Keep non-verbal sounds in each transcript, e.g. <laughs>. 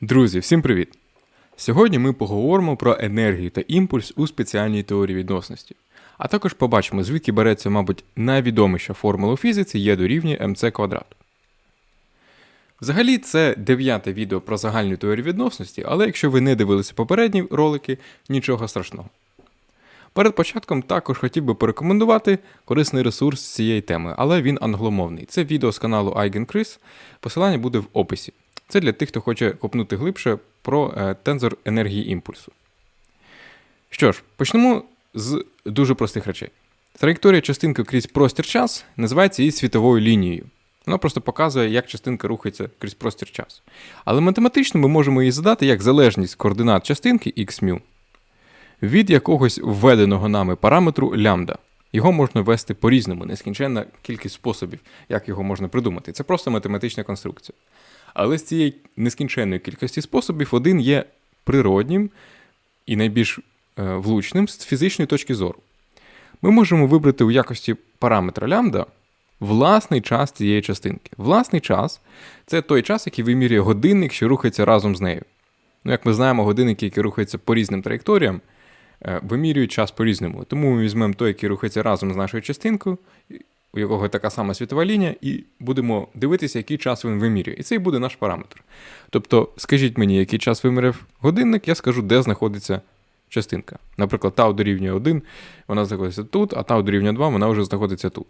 Друзі, всім привіт! Сьогодні ми поговоримо про енергію та імпульс у спеціальній теорії відносності. А також побачимо, звідки береться, мабуть, найвідоміша формула у фізиці є дорівнює МЦ квадрат. Взагалі, це дев'яте відео про загальну теорію відносності, але якщо ви не дивилися попередні ролики, нічого страшного. Перед початком також хотів би порекомендувати корисний ресурс з цієї теми, але він англомовний. Це відео з каналу IgenChris, посилання буде в описі. Це для тих, хто хоче копнути глибше про е, тензор енергії імпульсу. Що ж, почнемо з дуже простих речей. Траєкторія частинки крізь простір час називається її світовою лінією. Вона просто показує, як частинка рухається крізь простір час. Але математично ми можемо її задати як залежність координат частинки xμ від якогось введеного нами параметру лямбда. Його можна ввести по-різному, нескінченна кількість способів, як його можна придумати. Це просто математична конструкція. Але з цієї нескінченної кількості способів один є природнім і найбільш е, влучним з фізичної точки зору. Ми можемо вибрати у якості параметра лямбда власний час цієї частинки. Власний час це той час, який вимірює годинник, що рухається разом з нею. Ну, як ми знаємо, годинники, які рухаються по різним траєкторіям, е, вимірюють час по-різному. Тому ми візьмемо той, який рухається разом з нашою частинкою, у якого така сама світова лінія, і будемо дивитися, який час він вимірює. І це і буде наш параметр. Тобто, скажіть мені, який час виміряв годинник, я скажу, де знаходиться частинка. Наприклад, тау дорівнює 1, вона знаходиться тут, а тау дорівнює 2, вона вже знаходиться тут.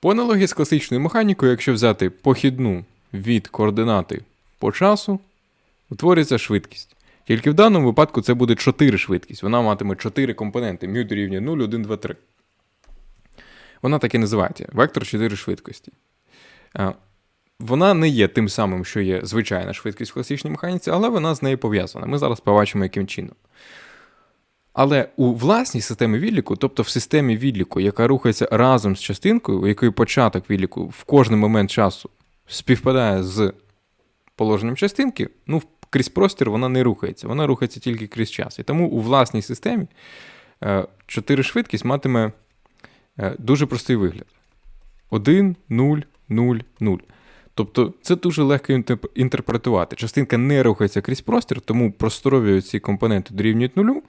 По аналогії з класичною механікою, якщо взяти похідну від координати по часу, утворюється швидкість. Тільки в даному випадку це буде 4 швидкість. Вона матиме 4 компоненти μ дорівнює 0, 1, 2, 3. Вона так і називається вектор 4 швидкості. Вона не є тим самим, що є звичайна швидкість в класичній механіці, але вона з нею пов'язана. Ми зараз побачимо, яким чином. Але у власній системі відліку, тобто в системі відліку, яка рухається разом з частинкою, у якої початок відліку в кожний момент часу співпадає з положенням частинки, ну, крізь простір вона не рухається, вона рухається тільки крізь час. І тому у власній системі 4 е, швидкість матиме е, дуже простий вигляд: 1, 0, 0, 0. Тобто це дуже легко інтерпретувати. Частинка не рухається крізь простір, тому просторові ці компоненти дорівнюють нулю,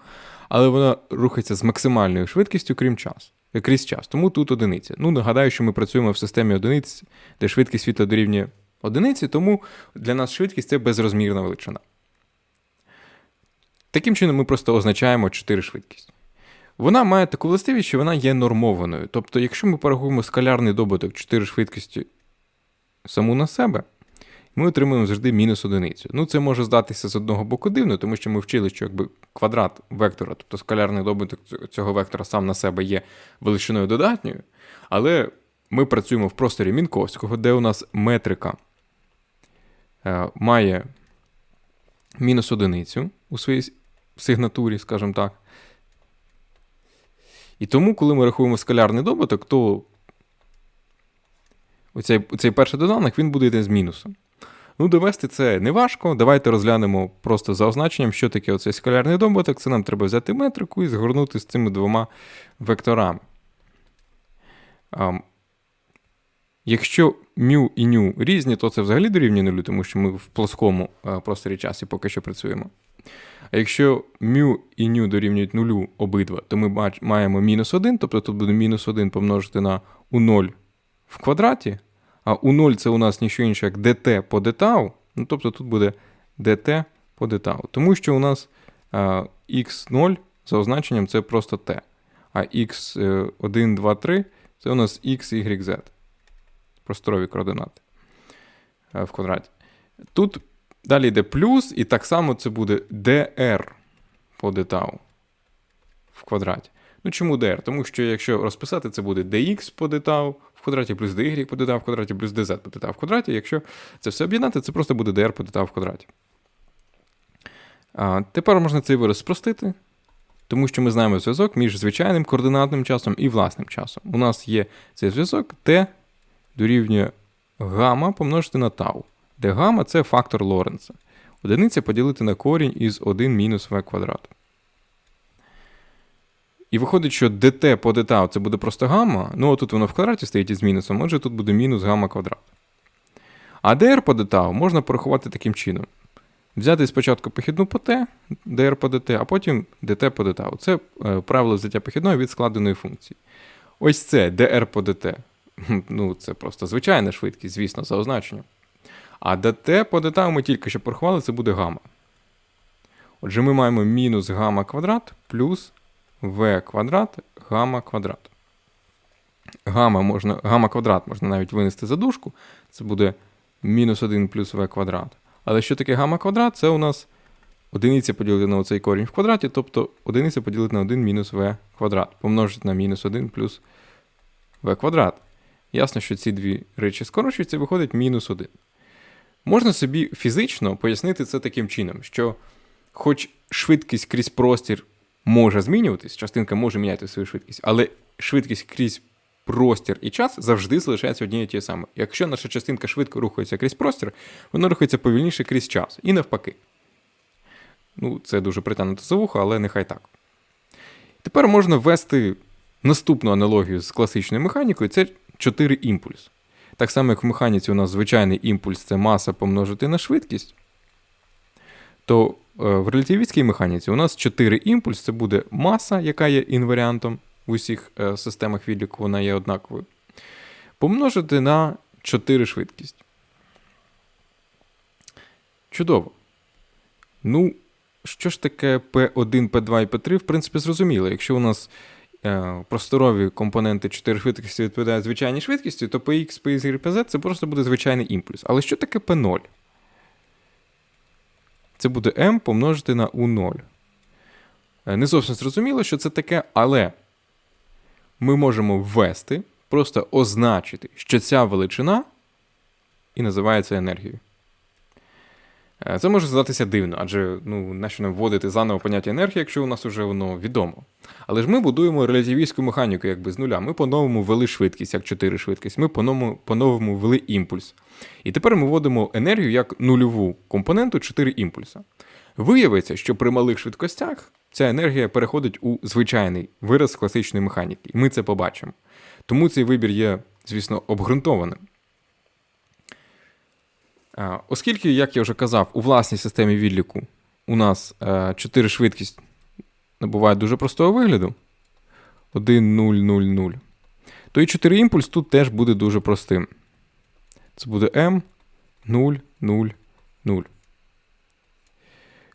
але вона рухається з максимальною швидкістю, крім час, е, крізь час. Тому тут одиниця. Ну, нагадаю, що ми працюємо в системі одиниць, де швидкість світла дорівнює одиниці, тому для нас швидкість це безрозмірна величина. Таким чином, ми просто означаємо 4 швидкість. Вона має таку властивість, що вона є нормованою. Тобто, якщо ми порахуємо скалярний добуток 4 швидкості саму на себе, ми отримуємо завжди мінус одиницю. Ну, це може здатися з одного боку дивно, тому що ми вчили, що якби квадрат вектора, тобто скалярний добуток цього вектора сам на себе є величиною додатньою, але ми працюємо в просторі Мінковського, де у нас метрика е, має мінус одиницю у своїй сигнатурі, скажімо так. І тому, коли ми рахуємо скалярний добуток, то оцей, оцей перший доданок він буде йти з мінусом. Ну, довести це не важко. Давайте розглянемо просто за означенням, що таке оцей скалярний добуток. Це нам треба взяти метрику і згорнути з цими двома векторами. А, Якщо мю і ню різні, то це взагалі дорівнює нулю, тому що ми в плоскому просторі часі поки що працюємо. А якщо мю і ню дорівнюють нулю обидва, то ми маємо мінус 1, тобто тут буде мінус 1 помножити на у0 в квадраті, а у0 це у нас ніщо інше, як dt по dτ, ну тобто тут буде dt по dτ. Тому що у нас а, x0 за означенням це просто t. А x1, 2, 3 це у нас x, y, z. Просторові координати в квадраті. Тут Далі йде плюс, і так само це буде dr по детау в квадраті. Ну чому dr? Тому що якщо розписати, це буде dx по детау в квадраті, плюс dy по детау в квадраті, плюс dz по детау в квадраті. Якщо це все об'єднати, це просто буде dr по детау в квадраті. А, Тепер можна цей вираз спростити. Тому що ми знаємо зв'язок між звичайним координатним часом і власним часом. У нас є цей зв'язок t дорівнює гама помножити на тау де гамма це фактор Лоренца. Одиниця поділити на корінь із 1 мінус v квадрат. І виходить, що dt по dτ це буде просто гамма. Ну, отут воно в квадраті стоїть із мінусом, отже, тут буде мінус гамма квадрат. А dr по dtau можна порахувати таким чином. Взяти спочатку похідну по t, dr по dt, а потім dt по dtau. Це е, правило взяття похідної від складеної функції. Ось це dr по dt. Ну, це просто звичайна швидкість, звісно, за означенням. А dt по dtau ми тільки що порахували, це буде гама. Отже, ми маємо мінус гама квадрат плюс v квадрат гама квадрат. Гама можна, гама квадрат можна навіть винести за дужку. Це буде мінус 1 плюс v квадрат. Але що таке гама квадрат? Це у нас одиниця поділити на оцей корінь в квадраті, тобто одиниця поділити на 1 мінус v квадрат. Помножити на мінус 1 плюс v квадрат. Ясно, що ці дві речі скорочуються, виходить мінус 1. Можна собі фізично пояснити це таким чином, що хоч швидкість крізь простір може змінюватись, частинка може міняти свою швидкість, але швидкість крізь простір і час завжди залишається однією тією самою. Якщо наша частинка швидко рухається крізь простір, вона рухається повільніше крізь час. І навпаки. Ну, це дуже притягнуто за вухо, але нехай так. Тепер можна ввести наступну аналогію з класичною механікою це 4 імпульс. Так само, як в механіці у нас звичайний імпульс це маса помножити на швидкість, то е, в релятивістській механіці у нас 4 імпульс це буде маса, яка є інваріантом в усіх е, системах відліку, вона є однаковою. Помножити на 4 швидкість. Чудово. Ну, що ж таке P1, P2 і P3, в принципі, зрозуміло. Якщо у нас просторові компоненти 4 швидкості відповідають звичайній швидкості, то Px, Py, Pz це просто буде звичайний імпульс. Але що таке P0? Це буде m помножити на U0. Е, Не зовсім зрозуміло, що це таке, але ми можемо ввести, просто означити, що ця величина і називається енергією. Е, Це може здатися дивно, адже ну, нащо нам вводити заново поняття енергії, якщо у нас вже воно відомо. Але ж ми будуємо релятивістську механіку якби з нуля. Ми по-новому ввели швидкість, як 4 швидкість, ми по-новому ввели імпульс. І тепер ми вводимо енергію як нульову компоненту 4 імпульса. Виявиться, що при малих швидкостях ця енергія переходить у звичайний вираз класичної механіки, і ми це побачимо. Тому цей вибір є, звісно, обґрунтованим. Оскільки, як я вже казав, у власній системі відліку у нас 4 швидкість набуває дуже простого вигляду 1, 0, 0, 0, то і 4 імпульс тут теж буде дуже простим. Це буде m 0, 0, 0.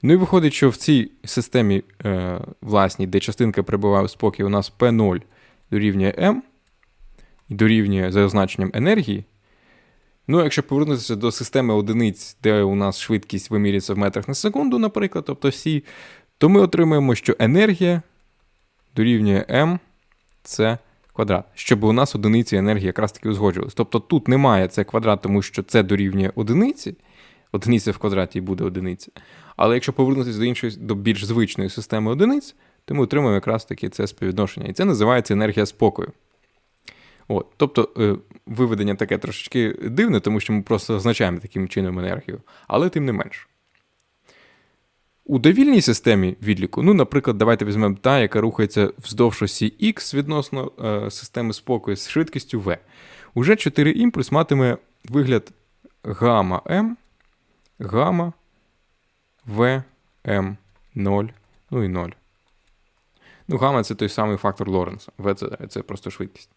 Ну і виходить, що в цій системі е, власній, де частинка перебуває в спокій, у нас P0 дорівнює m і дорівнює за означенням енергії. Ну, якщо повернутися до системи одиниць, де у нас швидкість вимірюється в метрах на секунду, наприклад, тобто всі, то ми отримаємо, що енергія дорівнює m це квадрат, щоб у нас одиниці енергії якраз таки узгоджувалися. Тобто тут немає це квадрат, тому що це дорівнює одиниці, одиниця в квадраті буде одиниця. Але якщо повернутися до іншої, до більш звичної системи одиниць, то ми отримаємо якраз таки це співвідношення. І це називається енергія спокою. От, Тобто е, виведення таке трошечки дивне, тому що ми просто означаємо таким чином енергію, але тим не менш. У довільній системі відліку, ну, наприклад, давайте візьмемо та, яка рухається вздовж осі X відносно е, системи спокою з швидкістю V. Уже 4 імпульс матиме вигляд гамма М, гамма В, М, 0, ну і 0. Ну, гамма це той самий фактор Лоренса. В це, це просто швидкість.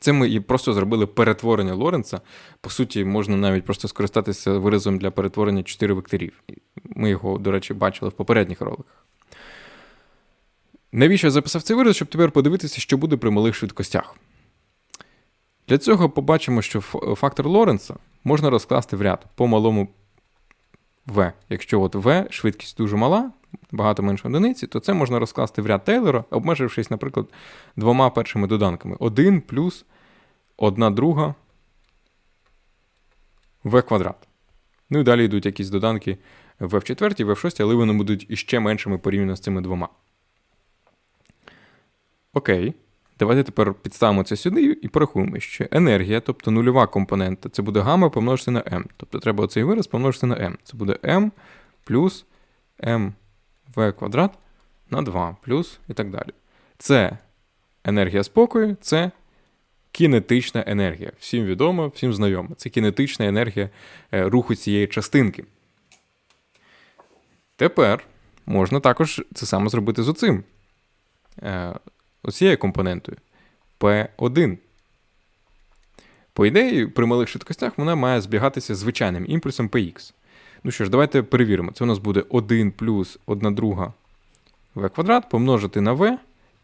Це ми і просто зробили перетворення Лоренца. По суті, можна навіть просто скористатися виразом для перетворення 4 векторів. Ми його, до речі, бачили в попередніх роликах. Навіщо я записав цей вираз, щоб тепер подивитися, що буде при малих швидкостях? Для цього побачимо, що фактор Лоренца можна розкласти в ряд по малому v. Якщо от v швидкість дуже мала, багато менше одиниці, то це можна розкласти в ряд Тейлора, обмежившись, наприклад, двома першими доданками. 1 плюс 1 друга v квадрат. Ну і далі йдуть якісь доданки v в четвертій, v в шостій, але вони будуть іще меншими порівняно з цими двома. Окей. Давайте тепер підставимо це сюди і порахуємо, що енергія, тобто нульова компонента, це буде гамма помножити на m. Тобто треба оцей вираз помножити на m. Це буде m плюс m v квадрат на 2 плюс і так далі. Це енергія спокою, це кінетична енергія. Всім відомо, всім знайомо. Це кінетична енергія е, руху цієї частинки. Тепер можна також це саме зробити з оцим. Е, Оцією компонентою P1. По ідеї, при малих швидкостях вона має збігатися з звичайним імпульсом Px. Ну що ж, давайте перевіримо. Це у нас буде 1 плюс 1 друга v квадрат помножити на v,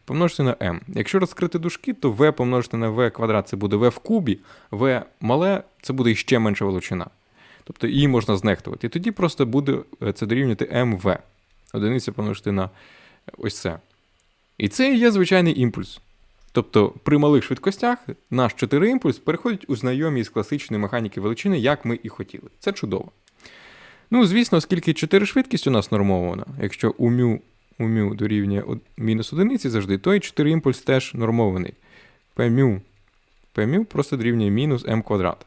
помножити на m. Якщо розкрити дужки, то v помножити на v квадрат це буде v в кубі, v мале це буде іще менша величина. Тобто її можна знехтувати. І тоді просто буде е, це дорівнювати mv. Одиниця помножити на ось це. І це є звичайний імпульс. Тобто при малих швидкостях наш 4 імпульс переходить у знайомі з класичної механіки величини, як ми і хотіли. Це чудово. Ну, звісно, оскільки 4 швидкість у нас нормована, якщо у мю, у мю дорівнює мінус одиниці завжди, то і 4 імпульс теж нормований. Пмю, пмю просто дорівнює мінус m квадрат.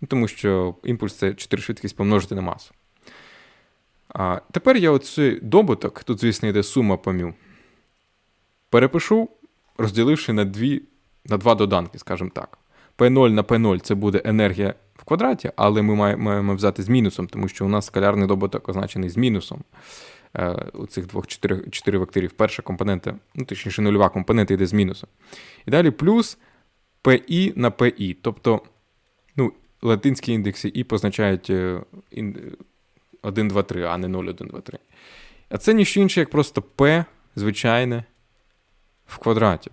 Ну, тому що імпульс це 4 швидкість помножити на масу. А тепер я оцей добуток, тут, звісно, йде сума по мю, перепишу, розділивши на, дві, на два доданки, скажімо так. P0 на P0 це буде енергія в квадраті, але ми має- маємо взяти з мінусом, тому що у нас скалярний добуток означений з мінусом. Е, у цих двох чотири, векторів. Перша компонента, ну точніше, нульова компонента йде з мінусом. І далі плюс PI на PI. Тобто, ну, латинські індекси І позначають е, ін- 1, 2, 3, а не 0, 1, 2, 3. А це ніщо інше, як просто P звичайне в квадраті.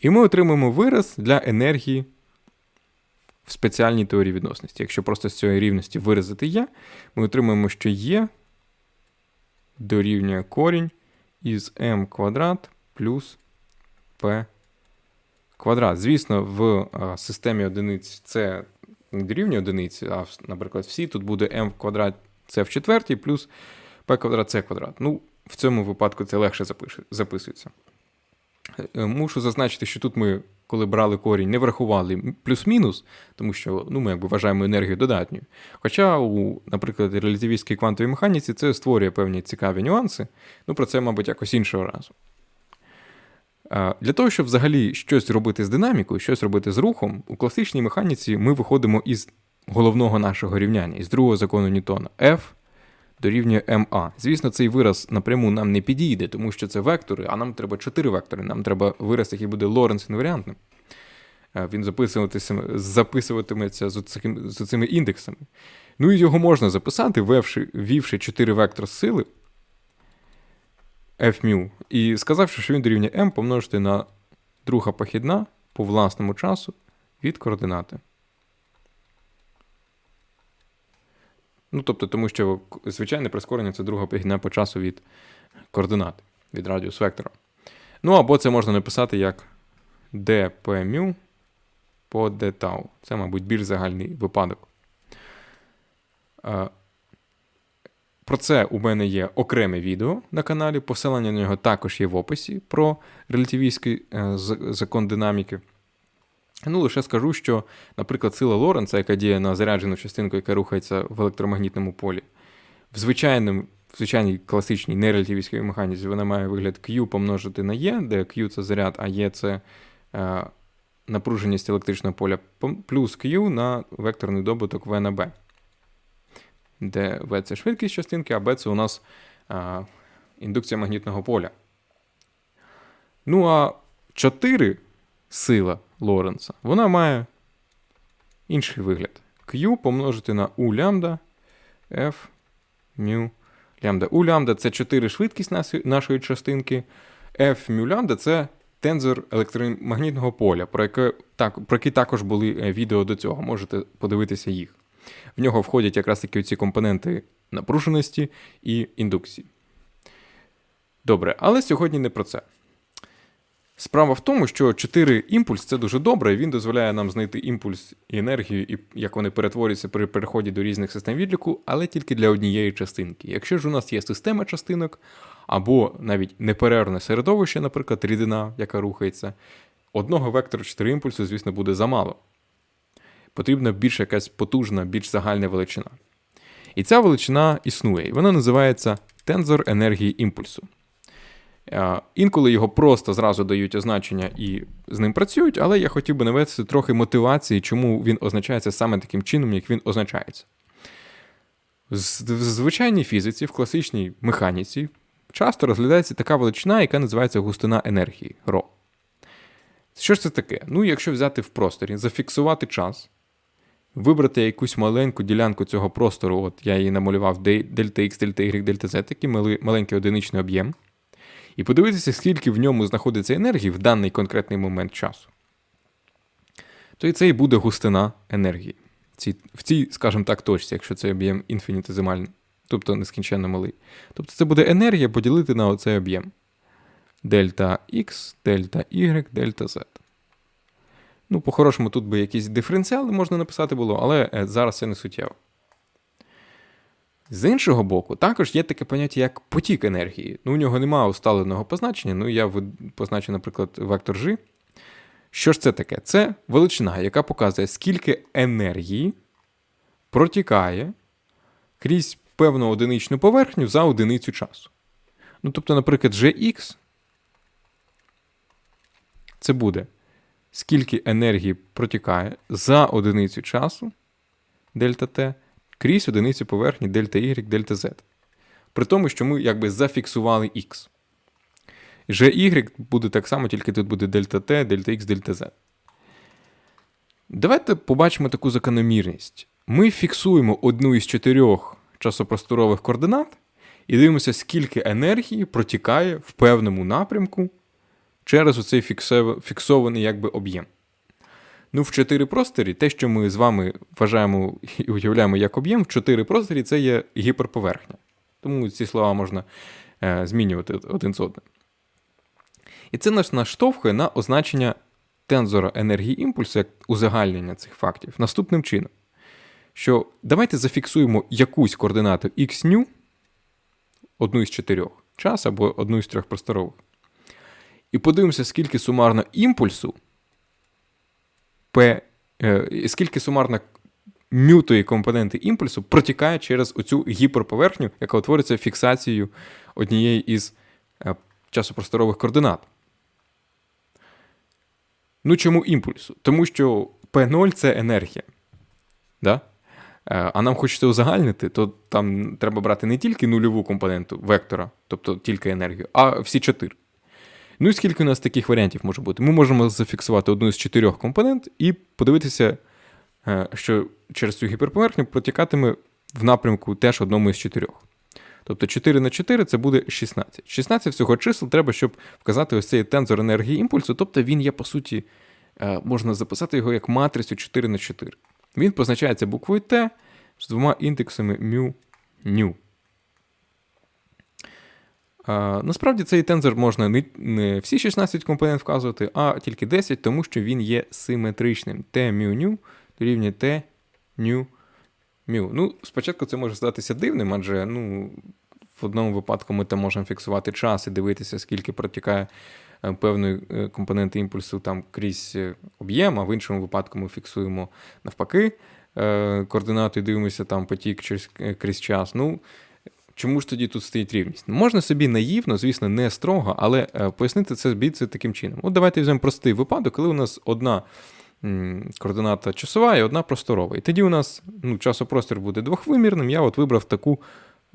І ми отримаємо вираз для енергії в спеціальній теорії відносності. Якщо просто з цієї рівності виразити є, ми отримаємо, що є дорівнює корінь із m квадрат плюс p квадрат. Звісно, в системі одиниць це не дорівнює одиниці, а, наприклад, всі тут буде m в квадрат це в четвертій плюс p квадрат це квадрат. Ну, в цьому випадку це легше записується. Е, Мушу зазначити, що тут ми, коли брали корінь, не врахували плюс-мінус, тому що ну, ми якби вважаємо енергію додатньою. Хоча, у, наприклад, релятивістській квантовій механіці це створює певні цікаві нюанси. Ну, про це, мабуть, якось іншого разу. Для того, щоб взагалі щось робити з динамікою, щось робити з рухом, у класичній механіці ми виходимо із головного нашого рівняння, із другого закону Ньютона. F дорівнює МА. Звісно, цей вираз напряму нам не підійде, тому що це вектори, а нам треба 4 вектори. Нам треба вираз, який буде Лоренс інваріантним. Е, Він записуватиме- записуватиметься з, оцим- з цими індексами. Ну і його можна записати, ввівши, ввівши 4 вектор сили Fμ, і сказавши, що він дорівнює m помножити на друга похідна по власному часу від координати. Ну, тобто, тому що звичайне прискорення це друга похідна по часу від координат, від радіус вектора. Ну, або це можна написати як dpμ по dτ. Це, мабуть, більш загальний випадок. Про це у мене є окреме відео на каналі. Посилання на нього також є в описі про релятивістський е, закон динаміки. Ну, лише скажу, що, наприклад, сила Лоренца, яка діє на заряджену частинку, яка рухається в електромагнітному полі, в звичайному, в звичайній класичній нерелятивістській механіці вона має вигляд Q помножити на E, де Q це заряд, а E це е, напруженість електричного поля, плюс Q на векторний добуток V на B, де V це швидкість частинки, а B це у нас е, індукція магнітного поля. Ну а 4 сила Лоренца, вона має інший вигляд. Q помножити на U лямбда F μ лямбда. U лямбда це 4 швидкість нашої частинки. F μ лямбда це тензор електромагнітного поля, про, яке, так, про які також були е, відео до цього. Можете подивитися їх. В нього входять якраз таки ці компоненти напруженості і індукції. Добре, але сьогодні не про це. Справа в тому, що 4 імпульс це дуже добре, і він дозволяє нам знайти імпульс і енергію, і як вони перетворюються при переході до різних систем відліку, але тільки для однієї частинки. Якщо ж у нас є система частинок, або навіть неперервне середовище, наприклад, рідина, яка рухається, одного вектора 4 імпульсу, звісно, буде замало. Потрібна більш якась потужна, більш загальна величина. І ця величина існує, і вона називається тензор енергії імпульсу. Е, Інколи його просто зразу дають означення і з ним працюють, але я хотів би навести трохи мотивації, чому він означається саме таким чином, як він означається. В звичайній фізиці, в класичній механіці, часто розглядається така величина, яка називається густина енергії ρ. Що ж це таке? Ну, якщо взяти в просторі, зафіксувати час, вибрати якусь маленьку ділянку цього простору, от я її намалював де- дельта X, дельта Y, дельта Z, такий маленький одиничний об'єм, і подивитися, скільки в ньому знаходиться енергії в даний конкретний момент часу. То і це і буде густина енергії. В цій, скажімо так, точці, якщо цей об'єм інфінітизимальний, тобто нескінченно малий. Тобто це буде енергія поділити на оцей об'єм. Дельта X, дельта Y, дельта Z. Ну, по-хорошому, тут би якісь диференціали можна написати було, але е, зараз це не суттєво. З іншого боку, також є таке поняття, як потік енергії. Ну, у нього немає усталеного позначення. Ну, я позначу, наприклад, вектор G. Що ж це таке? Це величина, яка показує, скільки енергії протікає крізь певну одиничну поверхню за одиницю часу. Ну, тобто, наприклад, Gx це буде скільки енергії протікає за одиницю часу дельта T крізь одиницю поверхні дельта Y, дельта Z. При тому, що ми якби зафіксували X. GY буде так само, тільки тут буде дельта T, дельта X, дельта Z. Давайте побачимо таку закономірність. Ми фіксуємо одну із чотирьох часопросторових координат і дивимося, скільки енергії протікає в певному напрямку через оцей фіксований якби об'єм. Ну, в чотири просторі, те, що ми з вами вважаємо і уявляємо як об'єм, в чотири просторі це є гіперповерхня. Тому ці слова можна е, змінювати один з одним. І це нас наштовхує на означення тензора енергії імпульсу як узагальнення цих фактів наступним чином. Що давайте зафіксуємо якусь координату xν, одну із чотирьох, час або одну із трьох просторових. І подивимося, скільки сумарно імпульсу P, е, скільки сумарно мютої компоненти імпульсу протікає через оцю гіперповерхню, яка утворюється фіксацією однієї із е, часопросторових координат. Ну, чому імпульсу? Тому що P0 це енергія. Да? Е, А нам хочеться узагальнити, то там треба брати не тільки нульову компоненту вектора, тобто тільки енергію, а всі чотири. Ну і скільки у нас таких варіантів може бути? Ми можемо зафіксувати одну з чотирьох компонент і подивитися, е, що через цю гіперповерхню протікатиме в напрямку теж одному із чотирьох. Тобто 4 на 4 це буде 16. 16 всього чисел треба, щоб вказати ось цей тензор енергії імпульсу. Тобто він є, по суті, е, можна записати його як матрицю 4 на 4. Він позначається буквою Т з двома індексами μ, ню. Насправді цей тензор можна не, всі 16 компонент вказувати, а тільки 10, тому що він є симетричним. Т мю ню дорівнює Т ню мю. Ну, спочатку це може здатися дивним, адже ну, в одному випадку ми там можемо фіксувати час і дивитися, скільки протікає е, певної е, компоненти імпульсу там крізь е, об'єм, а в іншому випадку ми фіксуємо навпаки координату і дивимося там потік через, крізь час. Ну, Чому ж тоді тут стоїть рівність? Можна собі наївно, звісно, не строго, але е, пояснити це збійці таким чином. От давайте візьмемо простий випадок, коли у нас одна координата часова і одна просторова. І тоді у нас ну, часопростір буде двохвимірним. Я от вибрав таку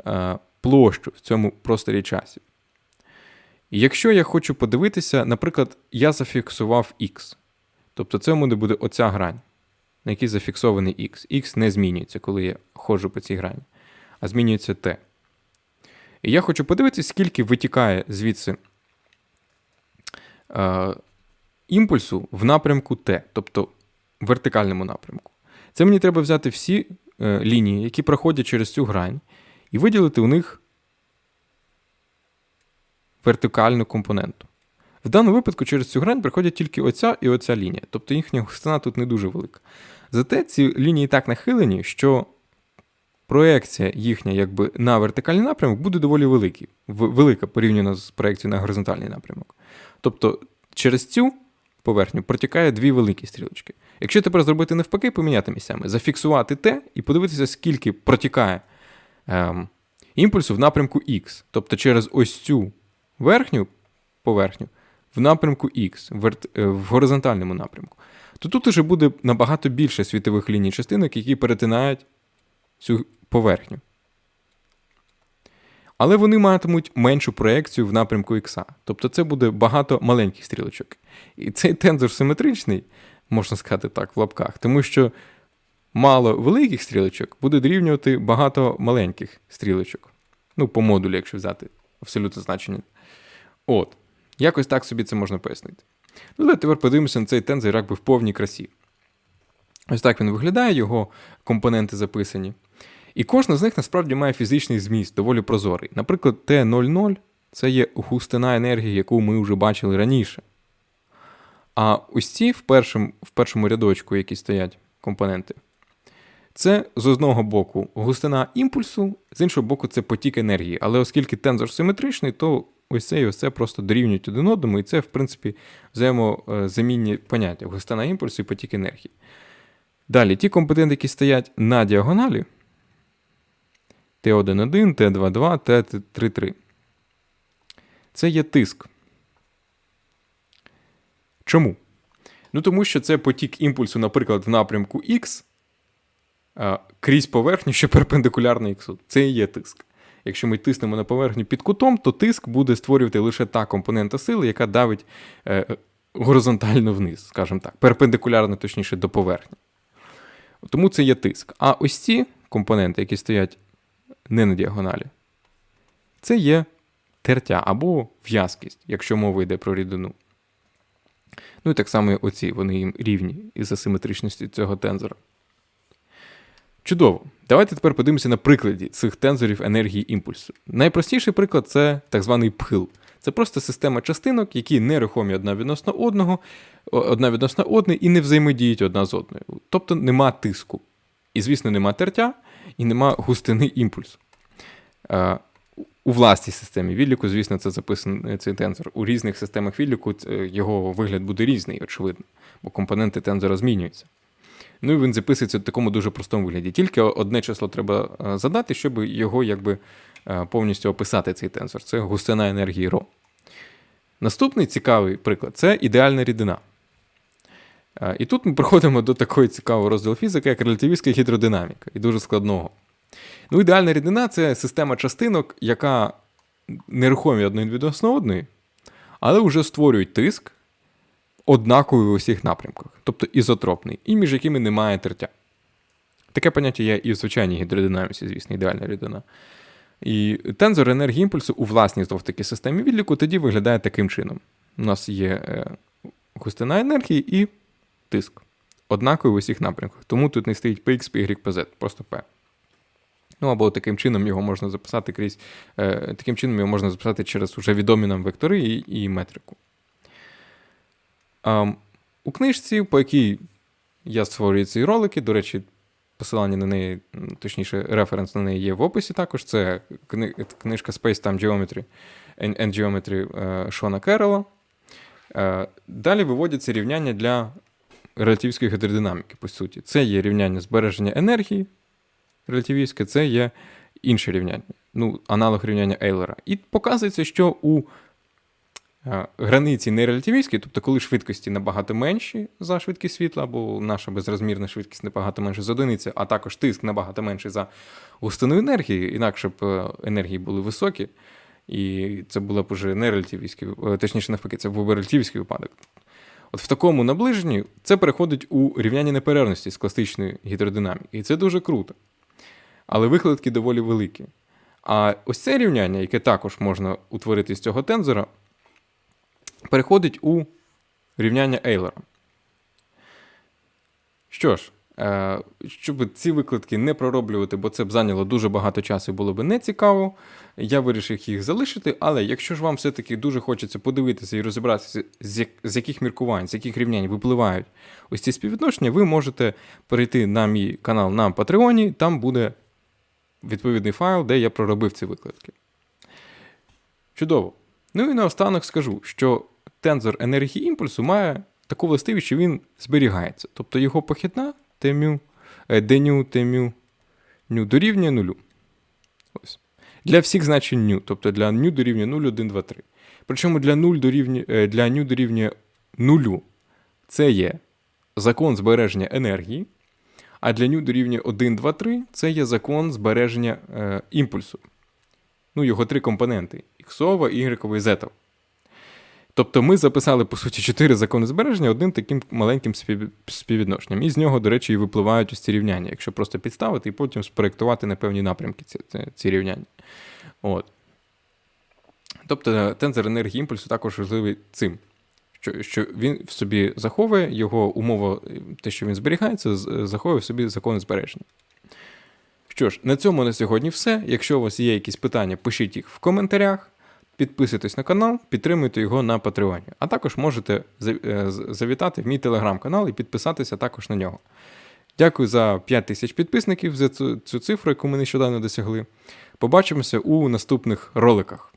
е, площу в цьому просторі часів. І якщо я хочу подивитися, наприклад, я зафіксував X. Тобто це у мене буде оця грань, на якій зафіксований X. X не змінюється, коли я ходжу по цій грані, а змінюється T. І я хочу подивитися, скільки витікає звідси е, імпульсу в напрямку Т, тобто в вертикальному напрямку. Це мені треба взяти всі е, лінії, які проходять через цю грань, і виділити у них вертикальну компоненту. В даному випадку через цю грань приходять тільки оця і оця лінія, тобто їхня густина тут не дуже велика. Зате ці лінії так нахилені, що проекція їхня якби на вертикальний напрямок буде доволі великий, велика порівняно з проекцією на горизонтальний напрямок. Тобто через цю поверхню протікає дві великі стрілочки. Якщо тепер зробити навпаки, поміняти місцями, зафіксувати те і подивитися, скільки протікає ем, імпульсу в напрямку X. Тобто через ось цю верхню поверхню в напрямку X, е, в горизонтальному напрямку, то тут уже буде набагато більше світових ліній частинок, які перетинають цю поверхню. Але вони матимуть меншу проекцію в напрямку X. Тобто це буде багато маленьких стрілочок. І цей тензор симетричний, можна сказати так, в лапках, тому що мало великих стрілочок буде дорівнювати багато маленьких стрілочок. Ну, по модулю, якщо взяти абсолютне значення. От. Якось так собі це можна пояснити. Ну, давайте тепер подивимося на цей тензор якби в повній красі. Ось так він виглядає, його компоненти записані. І кожна з них насправді має фізичний зміст, доволі прозорий. Наприклад, Т00 це є густина енергії, яку ми вже бачили раніше. А ось ці в першому, в першому рядочку, які стоять компоненти, це з одного боку густина імпульсу, з іншого боку, це потік енергії. Але оскільки тензор симетричний, то ось це і ось це просто дорівнюють один одному, і це, в принципі, взаємозамінні поняття густина імпульсу і потік енергії. Далі, ті компоненти, які стоять на діагоналі, Т11, Т22, Т33. Це є тиск. Чому? Ну, тому що це потік імпульсу, наприклад, в напрямку а, крізь поверхню, що перпендикулярна X. Це і є тиск. Якщо ми тиснемо на поверхню під кутом, то тиск буде створювати лише та компонента сили, яка давить е, горизонтально вниз, скажімо так, перпендикулярно, точніше, до поверхні. Тому це є тиск. А ось ці компоненти, які стоять не на діагоналі, це є тертя або в'язкість, якщо мова йде про рідину. Ну і так само і оці, вони їм рівні із асиметричністю цього тензора. Чудово. Давайте тепер подивимося на прикладі цих тензорів енергії імпульсу. Найпростіший приклад це так званий пхил. Це просто система частинок, які нерухомі одна відносно одного, одна відносно одної і не взаємодіють одна з одною. Тобто нема тиску. І, звісно, нема тертя, і нема густини імпульсу. У власній системі відліку, звісно, це записаний цей тензор. У різних системах відліку його вигляд буде різний, очевидно, бо компоненти тензора змінюються. Ну і він записується в такому дуже простому вигляді. Тільки одне число треба задати, щоб його якби повністю описати, цей тензор. Це густина енергії ρ. Наступний цікавий приклад це ідеальна рідина. І тут ми <laughs> приходимо до такої цікавого розділу фізики, як релятивістська гідродинаміка, і дуже складного. Ну, ідеальна рідина це система частинок, яка нерухомі відносно одної, але вже створюють тиск однаковий у всіх напрямках, тобто ізотропний, і між якими немає тертя. Таке поняття є і в звичайній гідродинаміці, звісно, ідеальна рідина. І тензор енергії імпульсу у власній знов таки системі відліку тоді виглядає таким чином. У нас є е, густина енергії і тиск. Однаковий в усіх напрямках. Тому тут не стоїть PX, PY, PZ, просто P. Ну або таким чином його можна записати крізь. Е, таким чином його можна записати через уже відомі нам вектори і, і метрику. А, у книжці, по якій я створюю ці ролики, до речі, посилання на неї, точніше, референс на неї є в описі також. Це книжка Space Time Geometry and Geometry е, Шона Керрела. Е, далі виводяться рівняння для релятивістської гідродинаміки, по суті. Це є рівняння збереження енергії релятивістське, це є інше рівняння, ну, аналог рівняння Ейлера. І показується, що у е, границі нерелятивістській, тобто коли швидкості набагато менші за швидкість світла, або наша безрозмірна швидкість набагато менша за одиниці, а також тиск набагато менший за густину енергії, інакше б е, енергії були високі. І це була б уже не релятивістський, точніше, навпаки, це був би випадок. От в такому наближенні це переходить у рівняння неперервності з класичної гідродинаміки. І це дуже круто. Але викладки доволі великі. А ось це рівняння, яке також можна утворити з цього тензора, переходить у рівняння Ейлера. Що ж, е, щоб ці викладки не пророблювати, бо це б зайняло дуже багато часу і було б нецікаво, я вирішив їх залишити. Але якщо ж вам все-таки дуже хочеться подивитися і розібратися, з яких міркувань, з яких рівнянь випливають ось ці співвідношення, ви можете перейти на мій канал на Патреоні, там буде відповідний файл, де я проробив ці викладки. Чудово. Ну і наостанок скажу, що тензор енергії імпульсу має таку властивість, що він зберігається. Тобто його похідна темю, деню, темю, ню дорівнює нулю. Ось. Для всіх значень ню, тобто для ню дорівнює 0, 1, 2, 3. Причому для 0 дорівнює, е, для ню дорівнює нулю це є закон збереження енергії, а для ню дорівнює 1, 2, 3 це є закон збереження е, імпульсу. Ну, його три компоненти: іксова, і зетова. Тобто ми записали, по суті, чотири закони збереження одним таким маленьким співвідношенням. І з нього, до речі, і випливають ось ці рівняння, якщо просто підставити і потім спроєктувати на певні напрямки ці, ці рівняння. От. Тобто тензор енергії імпульсу також важливий цим. Що, що він в собі заховує його умова, те, що він зберігається, заховує в собі закони збереження. Що ж, на цьому на сьогодні все. Якщо у вас є якісь питання, пишіть їх в коментарях. Підписуйтесь на канал, підтримуйте його на Патреоні. А також можете е, завітати в мій телеграм-канал і підписатися також на нього. Дякую за 5 тисяч підписників за цю, цю цифру, яку ми нещодавно досягли. Побачимося у наступних роликах.